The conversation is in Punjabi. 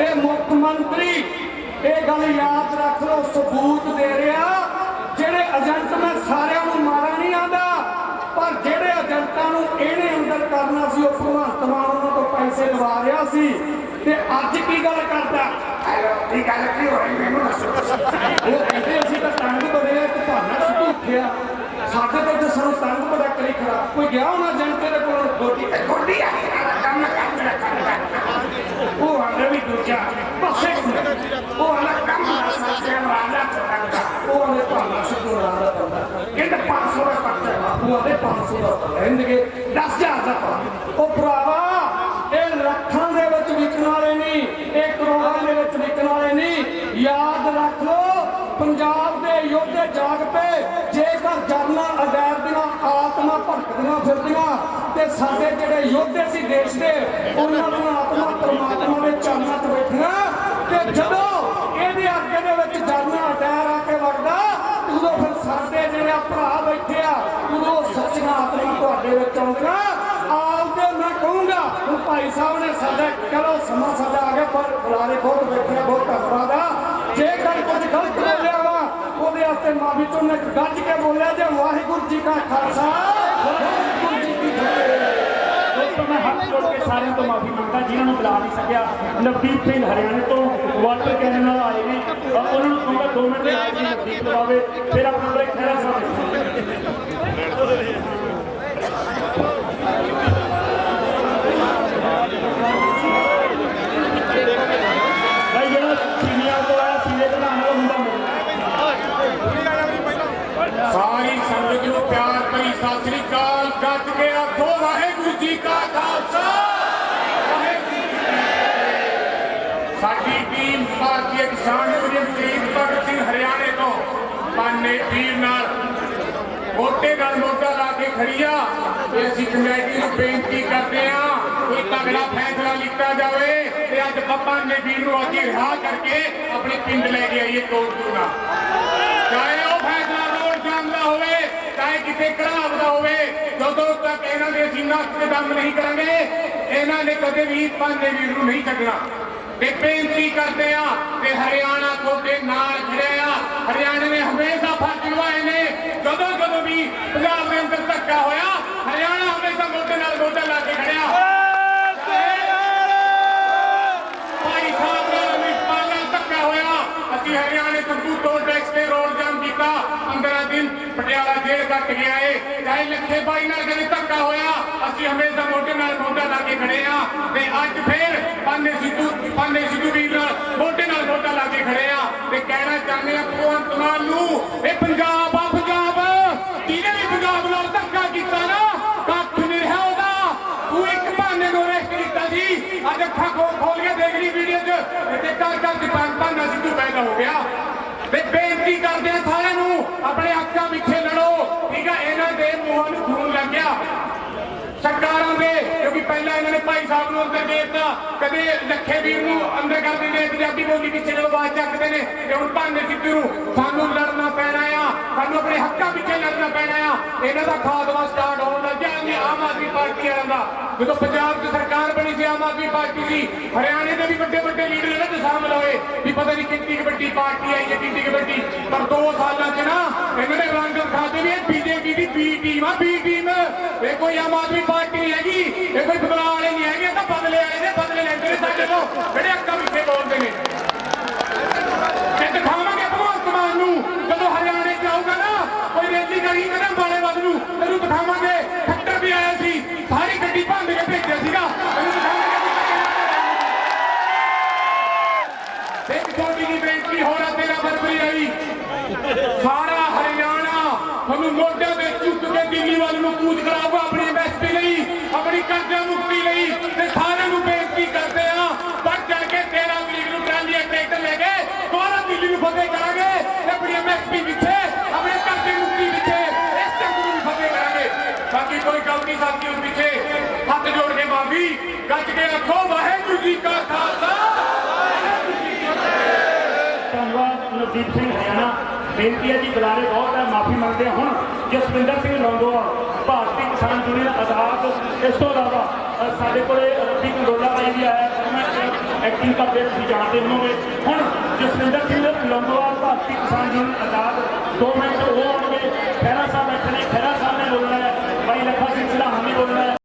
ਇਹ ਮੁੱਖ ਮੰਤਰੀ ਇਹ ਗੱਲ ਯਾਦ ਰੱਖ ਲਓ ਸਬੂਤ ਦੇ ਰਿਹਾ। ਜਿਹੜੇ ਏਜੰਟ ਮੈਂ ਸਾਰਿਆਂ ਨੂੰ ਮਾਰਾ ਨਹੀਂ ਆਂਦਾ ਪਰ ਜਿਹੜੇ ਏਜੰਟਾਂ ਨੂੰ ਇਹਨੇ ਅੰਦਰ ਕਰਨਾ ਸੀ ਉਹ ਭਗਵੰਤ ਮਾਨ ਉਹਨਾਂ ਤੋਂ ਪੈਸੇ ਲਵਾ ਰਿਹਾ ਸੀ। ਤੇ ਅੱਜ ਕੀ ਗੱਲ ਕਰਦਾ? ਕੀ ਗੱਲ ਕੀ ਹੋਈ ਮੈਨੂੰ ਦੱਸੋ। ਉਹ ਕਹਿੰਦੇ ਅਸੀਂ ਤਾਂ ਤੰਗ ਬੜੇ ਆ ਤੇ ਭਾਣਾ ਸੁੱਟ ਉੱਠਿਆ ਸਾਡੇ ਤੇ ਤਾਂ ਸਾਨੂੰ ਤੰਗ ਬੜਾ ਕਰੀ ਖੜਾ ਕੋਈ ਗਿਆ ਉਹਨਾਂ ਏਜੰਟ ਦੇ ਕੋਲ ਗੋਡੀ ਇਹ ਗੋਡੀ ਆ ਕੰਮ ਕੰਮ ਰੱਖਣਾ ਉਹ ਆਂਦੇ ਵੀ ਦੂਜਾ ਬਸ ਇੱਕ ਮਿੰਟ ਉਹ ਆਂਦਾ ਕੰਮ ਸਾਸਿਆਂ ਵਾਲਾ ਚੰਗਾ ਉਹ ਆਂਦੇ ਭਾਣਾ ਸੁੱਟ ਦਾ ਪੰਦਾ ਕਿੰਨੇ 500 ਦਾ ਪੱਤਾ 500 ਦਾ ਰਹਿੰਦਗੇ 10000 ਦਾ ਉਹ ਭਰਾਵਾ, ਇਹ ਲੱਖਾਂ ਦੇ ਵਿੱਚ ਵਿਕਣ ਵਾਲੇ ਨਹੀਂ, ਇਹ ਕਰੋੜਾਂ ਦੇ ਵਿੱਚ ਵਿਕਣ ਵਾਲੇ ਨਹੀਂ। ਯਾਦ ਰੱਖ ਲਓ, ਪੰਜਾਬ ਦੇ ਯੋਧੇ ਜਾਗ ਪਏ। ਜੇਕਰ ਜਰਨਾ ਅਡੈਰ ਦੀਆਂ ਆਤਮਾ ਭਟਕਦੀਆਂ ਫਿਰਦੀਆਂ, ਤੇ ਸਾਡੇ ਜਿਹੜੇ ਯੋਧੇ ਸੀ ਦੇਸ਼ ਦੇ, ਉਹਨਾਂ ਦੀਆਂ ਆਤਮਾ ਪਰਮਾਤਮਾ ਦੇ ਚਰਨਾਂ 'ਚ ਬੈਠੀਆਂ ਤੇ ਜਦੋਂ ਇਹਦੇ ਅੱਗੇ ਦੇ ਵਿੱਚ ਜਰਨਾ ਅਡੈਰ ਆ ਕੇ ਵੜਦਾ ਉਦੋਂ ਫਿਰ ਸਾਡੇ ਜਿਹੜੇ ਭਰਾ ਬੈਠੇ ਆ ਉਦੋਂ ਸੱਚੀਆਂ ਆਤਮਾ ਤੁਹਾਡੇ ਆਪਦੇ ਮੈਂ ਕਹੂੰਗਾ ਹੁਣ ਭਾਈ ਸਾਹਿਬ ਨੇ ਸਾਡਾ, ਚਲੋ ਸਮਾਂ ਸਾਡਾ ਆ ਗਿਆ, ਪਰ ਬੁਲਾਰੇ ਬਹੁਤ ਬੈਠੇ ਬਹੁਤ ਧੰਨਵਾਦ ਆ। ਜੇਕਰ ਕੁਝ ਗਲਤ ਬੋਲਿਆ ਵਾ, ਉਹਦੇ ਵਾਸਤੇ ਮਾਫੀ ਚਾਹੁੰਦਾ ਗੱਜ ਕੇ ਬੋਲਿਆ ਜੇ ਵਾਹਿਗੁਰੂ ਜੀ ਕਾ ਖਾਲਸਾ। ਵਾਹਿਗੁਰੂ ਜੀ ਕੀ ਫਤਿਹ। ਦੋਸਤੋ ਮੈਂ ਹੱਥ ਜੋੜ ਕੇ ਸਾਰਿਆਂ ਤੋਂ ਮਾਫੀ ਮੰਗਦਾ, ਜਿਨ੍ਹਾਂ ਨੂੰ ਬੁਲਾ ਨਹੀਂ ਸਕਿਆ। ਨਵਦੀਪ ਸਿੰਘ ਹਰਿਆਣੇ ਤੋਂ, ਵਾਟਰ ਕੈਨਨ ਨਾਲ ਆਏ ਨੇ। ਉਹਨਾਂ ਨੂੰ ਕਹੂੰਗਾ 2 ਮਿੰਟ ਦੇ ਨਵਦੀਪ ਲਵਾਵੇ ਫਿਰ ਆਪਣਾ ਬ੍ਰੇਕ ਖੜਾ ਸਾਹਿਬ ਭਾਈ ਜਿਹੜਾ ਸੀਨੀਅਰ ਤੋਂ ਆਇਆ ਸੀਨੀਅਰ ਬਣਾਉਣ ਵਾਲਾ ਮੁੰਡਾ ਮੇਰਾ ਸਾਰੀ ਸੰਗਤ ਨੂੰ ਪਿਆਰ ਭਰੀ ਸਤਿ ਸ੍ਰੀ ਅਕਾਲ ਗੱਜ ਕੇ ਆਖੋ ਵਾਹਿਗੁਰੂ ਜੀ ਕਾ ਖਾਲਸਾ। ਵਾਹਿਗੁਰੂ ਜੀ ਕੀ ਫਤਿਹ। ਸਾਡੀ ਟੀਮ ਭਾਰਤੀ ਕਿਸਾਨ ਯੂਨੀਅਨ ਸ਼ਹੀਦ ਭਗਤ ਸਿੰਘ ਹਰਿਆਣੇ ਤੋਂ ਪਾਨੇ ਵੀਰ ਨਾਲ ਮੋਟੇ ਨਾਲ ਮੋਢਾ ਲਾ ਕੇ ਖੜੀ ਆ। ਤੇ ਅਸੀਂ ਕਮੇਟੀ ਨੂੰ ਬੇਨਤੀ ਕਰਦੇ ਆ, ਕੋਈ ਤਗੜਾ ਫੈਸਲਾ ਲਿੱਤਾ ਜਾਵੇ ਤੇ ਅੱਜ ਪੱਪਾ ਨੇ ਵੀਰ ਨੂੰ ਅੱਜ ਰਿਹਾ ਕਰਕੇ ਆਪਣੇ ਪਿੰਡ ਲੈ ਕੇ ਆਈਏ ਤੋੜ ਕੋਟਪੂਰਾ ਚਾਹੇ ਉਹ ਫੈਸਲਾ ਰੋਡ ਜਾਮ ਦਾ ਹੋਵੇ ਚਾਹੇ ਕਿਤੇ ਘਰਾਵ ਦਾ ਹੋਵੇ, ਜਦੋਂ ਤੱਕ ਇਹਨਾਂ ਦੇ ਅਸੀਂ ਤੇ ਦਮ ਨਹੀਂ ਕਰਾਂਗੇ, ਇਹਨਾਂ ਨੇ ਕਦੇ ਵੀ ਪਾਂਦੇ ਵੀਰ ਨੂੰ ਨਹੀਂ ਛੱਡਣਾ। ਤੇ ਬੇਨਤੀ ਕਰਦੇ ਆ ਤੇ ਹਰਿਆਣਾ ਤੁਹਾਡੇ ਨਾਲ ਖੜਿਆ ਆ। ਹਰਿਆਣੇ ਨੇ ਹਮੇਸ਼ਾ ਫਰਜ਼ ਨਿਭਾਏ ਨੇ, ਜਦੋਂ ਜਦੋਂ ਵੀ ਪੰਜਾਬ ਦੇ ਅੰਦਰ ਧੱਕਾ ਹੋਇਆ, ਹਰਿਆਣਾ ਹਮੇਸ਼ਾ ਮੋਢੇ ਨਾਲ ਮੋਢਾ ਲਾ ਕੇ ਖੜਿਆ ਭਾਈ ਸਾਹਿਬ ਨਾਲ ਧੱਕਾ ਹੋਇਆ। ਅਸੀਂ ਹਰਿਆਣੇ ਤੋਂ ਟੋਲ ਟੈਕਸ ਤੇ ਰੋਡ ਜਾਮ ਕੀਤਾ, ਅੰਦਰ ਪਟਿਆਲਾ ਜੇਲ੍ਹ ਕੱਟ ਗਿਆ ਏ ਚਾਹੇ ਲੱਖੇ ਬਾਈ ਨਾਲ ਕਦੇ ਧੱਕਾ ਹੋਇਆ। ਅਸੀਂ ਹਮੇਸ਼ਾ ਮੋਢੇ ਨਾਲ ਮੋਢਾ ਲਾ ਕੇ ਖੜੇ ਆ। ਤੇ ਅੱਜ ਫੇਰ ਪਾਨੇ ਸਿੱਧੂ ਪਾਨੇ ਸਿੱਧੂ ਵੀਰ ਨਾਲ ਮੋਢੇ ਨਾਲ ਮੋਢਾ ਲਾ ਕੇ ਖੜੇ ਆ। ਤੇ ਕਹਿਣਾ ਚਾਹੁੰਦੇ ਆ ਭਗਵੰਤ ਮਾਨ ਨੂੰ, ਇਹ ਪੰਜਾਬ ਆ, ਪੰਜਾਬ। ਜਿਹਨੇ ਵੀ ਪੰਜਾਬ ਨਾਲ ਧੱਕਾ ਕੀਤਾ ਨਾ, ਕੱਖ ਨਹੀਂ ਰਿਹਾ ਉਹਦਾ। ਤੂੰ ਇੱਕ ਬਹਾਨੇ ਨੂੰ ਰੈਸਟ ਕੀਤਾ ਸੀ। ਅੱਜ ਅੱਖਾਂ ਖੋਲ ਖੋਲ ਕੇ ਦੇਖ ਲਈ ਵੀਡੀਓ 'ਚ। ਤੇ ਘਰ ਘਰ ਚ ਪੰਜ ਪੰਜ ਸਿੱਧੂ ਪੈਦਾ ਹੋ ਗਿਆ। ਤੇ ਬੇਨਤੀ ਕਰਦੇ ਆ ਸਾਰਿਆਂ ਨੂੰ, ਆਪਣੇ ਹੱਕਾਂ ਪਿੱਛੇ ਲੜੋ। ਠੀਕ ਆ, ਇਹਨਾਂ ਦੇ ਮੂੰਹਾਂ ਨੂੰ ਖੂਨ ਲੱਗ ਗਿਆ। ਸਰਕਾਰਾਂ ਦੇ, ਕਿਉਂਕਿ ਪਹਿਲਾਂ ਇਹਨਾਂ ਨੇ ਭਾਈ ਸਾਹਿਬ ਨੂੰ ਅੰਦਰ ਦੇ ਦਿੱਤਾ। ਕਦੇ ਲੱਖੇ ਵੀਰ ਨੂੰ ਅੰਦਰ ਕਰ ਦਿੰਦੇ ਪੰਜਾਬੀ ਬੋਲੀ ਪਿੱਛੇ ਜਦੋਂ ਆਵਾਜ਼ ਚੱਕਦੇ ਨੇ, ਤੇ ਹੁਣ ਭਾਂਡੇ ਸਿੱਧੂ ਨੂੰ, ਸਾਨੂੰ ਲੜਨਾ ਪੈਣਾ ਆ। ਸਾਨੂੰ ਆਪਣੇ ਹੱਕਾਂ ਪਿੱਛੇ ਲੜਨਾ ਪੈਣਾ ਆ। ਇਹਨਾਂ ਦਾ ਖਾਦਵਾ ਸਟਾਰਟ ਹੋਣ ਲੱਗਿਆ ਇਹ ਆਮ ਆਦਮੀ ਪਾਰਟੀ ਵਾਲਿਆਂ ਦਾ। ਜਦੋਂ ਪੰਜਾਬ 'ਚ ਸਰਕਾਰ ਬਣੀ ਸੀ, ਆਮ ਆਦਮੀ ਪਾਰਟੀ ਦੀ ਹਰਿਆਣੇ ਦੇ ਵੀ ਵੱਡੇ ਵੱਡੇ ਲੀਡਰ ਇਹਨਾਂ 'ਚ ਸ਼ਾਮਲ ਹੋਏ ਵੀ ਪਤਾ ਨਹੀਂ ਕਿੰਨੀ ਕਬੱਡੀ ਪਾਰਟੀ ਆਈ ਹੈ, ਕਿੰਨੀ ਕੁ ਪਰ ਦੋ ਸਾਲਾਂ 'ਚ ਨਾ ਇਹਨਾਂ ਨੇ ਰੰਗ ਖਾਦੇ ਵੀ ਇਹ ਬੀਜੇਪੀ ਦੀ ਬੀ ਟੀਮ ਆ ਬੀ ਟੀਮ ਇਹ ਕੋਈ ਆਮ ਆਦਮੀ ਪਾਰਟੀ ਨਹੀਂ ਹੈਗੀ, ਇਹ ਕੋਈ ਬਦਲਾਅ ਵਾਲੇ ਨਹੀਂ ਹੈਗੇ, ਇਹ ਤਾਂ ਬਦਲੇ ਵਾਲੇ ਨੇ, ਬਦਲੇ ਲੈਂਦੇ ਨੇ ਸਾਡੇ ਤੋਂ। ਜਿਹੜੇ ਅੱਖਾਂ ਪਿੱਛੇ ਬੋਲਦੇ ਨੇ ਤੇ ਦਿਖਾਵਾਂਗੇ ਭਗਵੰਤ ਮਾਨ ਨੂੰ ਜਦੋਂ ਹਰਿਆਣੇ ਚ ਆਊਗਾ ਨਾ ਕੋਈ ਰੇਲੀ ਕਰੀ ਕਦਮ ਵਾਲੇ ਵੱਲ ਨੂੰ ਤੈਨੂੰ ਦਿਖਾਵਾਂਗੇ ਖੱਟਰ ਵੀ ਆਇਆ ਸੀ ਸਾਰੀ ਗੱਡੀ ਭੰਨ ਕੇ ਭੇਜਿਆ ਸੀਗਾ ਤੈਨੂੰ ਦਿਖਾਵਾਂਗੇ ਵੀ ਕਿੱਥੇ ਇੱਕ ਛੋਟੀ ਜਿਹੀ ਬੇਨਤੀ ਹੋਰ ਆ ਤੇਰਾ ਫਰਵਰੀ ਆਈ ਸਾਰਾ ਹਰਿਆਣਾ ਤੁਹਾਨੂੰ ਮੋਢਿਆਂ ਤੇ ਚੁੱਕ ਕੇ ਦਿੱਲੀ ਵੱਲ ਨੂੰ ਕੂਚ ਕਰਾਊਗਾ ਆਪਣੀ ਐਮਐਸਪੀ ਲਈ, ਆਪਣੀ ਕਰਜ਼ਾ ਮੁਕਤੀ ਲਈ ਤੇ ਸਾਰਿਆਂ ਨੂੰ ਬੇਨਤੀ ਕਰਦੇ ਆ ਵੱਧ ਚੜ ਕੇ 13 ਤਰੀਕ ਨੂੰ ਟਰਾਲੀਆਂ ਟਰੈਕਟਰ ਲੈ ਕੇ ਦੁਬਾਰਾ ਦਿੱਲੀ ਨੂੰ ਫਤਿਹ ਕਰਾਂਗੇ ਤੇ ਆਪਣੀ ਐਮਐਸਪੀ ਪਿੱਛੇ, ਆਪਣੇ ਕਰਜ਼ੇ ਮੁਕਤੀ ਪਿੱਛੇ, ਇਸ ਜੰਗ ਨੂੰ ਫਤਿਹ ਕਰਾਂਗੇ। ਬਾਕੀ ਕੋਈ ਗਲਤੀ ਸਾਡੀ ਉਸ ਪਿੱਛੇ ਹੱਥ ਜੋੜ ਕੇ ਮਾਫੀ ਗੱਜ ਕੇ ਆਖੋ, ਵਾਹਿਗੁਰੂ ਜੀ ਕਾ ਖਾਲਸਾ। ਧੰਨਵਾਦ ਨਵਦੀਪ ਸਿੰਘ ਹਰਿਆਣਾ। ਬੇਨਤੀ ਹੈ ਜੀ, ਬੁਲਾਰੇ ਬਹੁਤ ਹੈ ਮਾਫੀ ਮੰਗਦੇ ਹਾਂ। ਹੁਣ ਜਸਵਿੰਦਰ ਸਿੰਘ ਲੌਂਗੋਵਾਲ ਭਾਰਤੀ ਕਿਸਾਨ ਯੂਨੀਅਨ ਆਜ਼ਾਦ ਇਸ ਤੋਂ ਇਲਾਵਾ ਸਾਡੇ ਕੋਲੇ ਰੱਬੀ ਕੰਡੋਲਾ ਬਾਈ ਵੀ ਆਇਆ ਮੈਂ ਐਕਟਿੰਗ ਕਰਦੇ ਤੁਸੀਂ ਜਾਣਦੇ ਹੋਵੋਗੇ ਹੁਣ ਜਸਵਿੰਦਰ ਸਿੰਘ ਲੌਂਗੋਵਾਲ ਭਾਰਤੀ ਕਿਸਾਨ ਯੂਨੀਅਨ ਆਜ਼ਾਦ ਦੋ ਮਿੰਟ, ਉਹ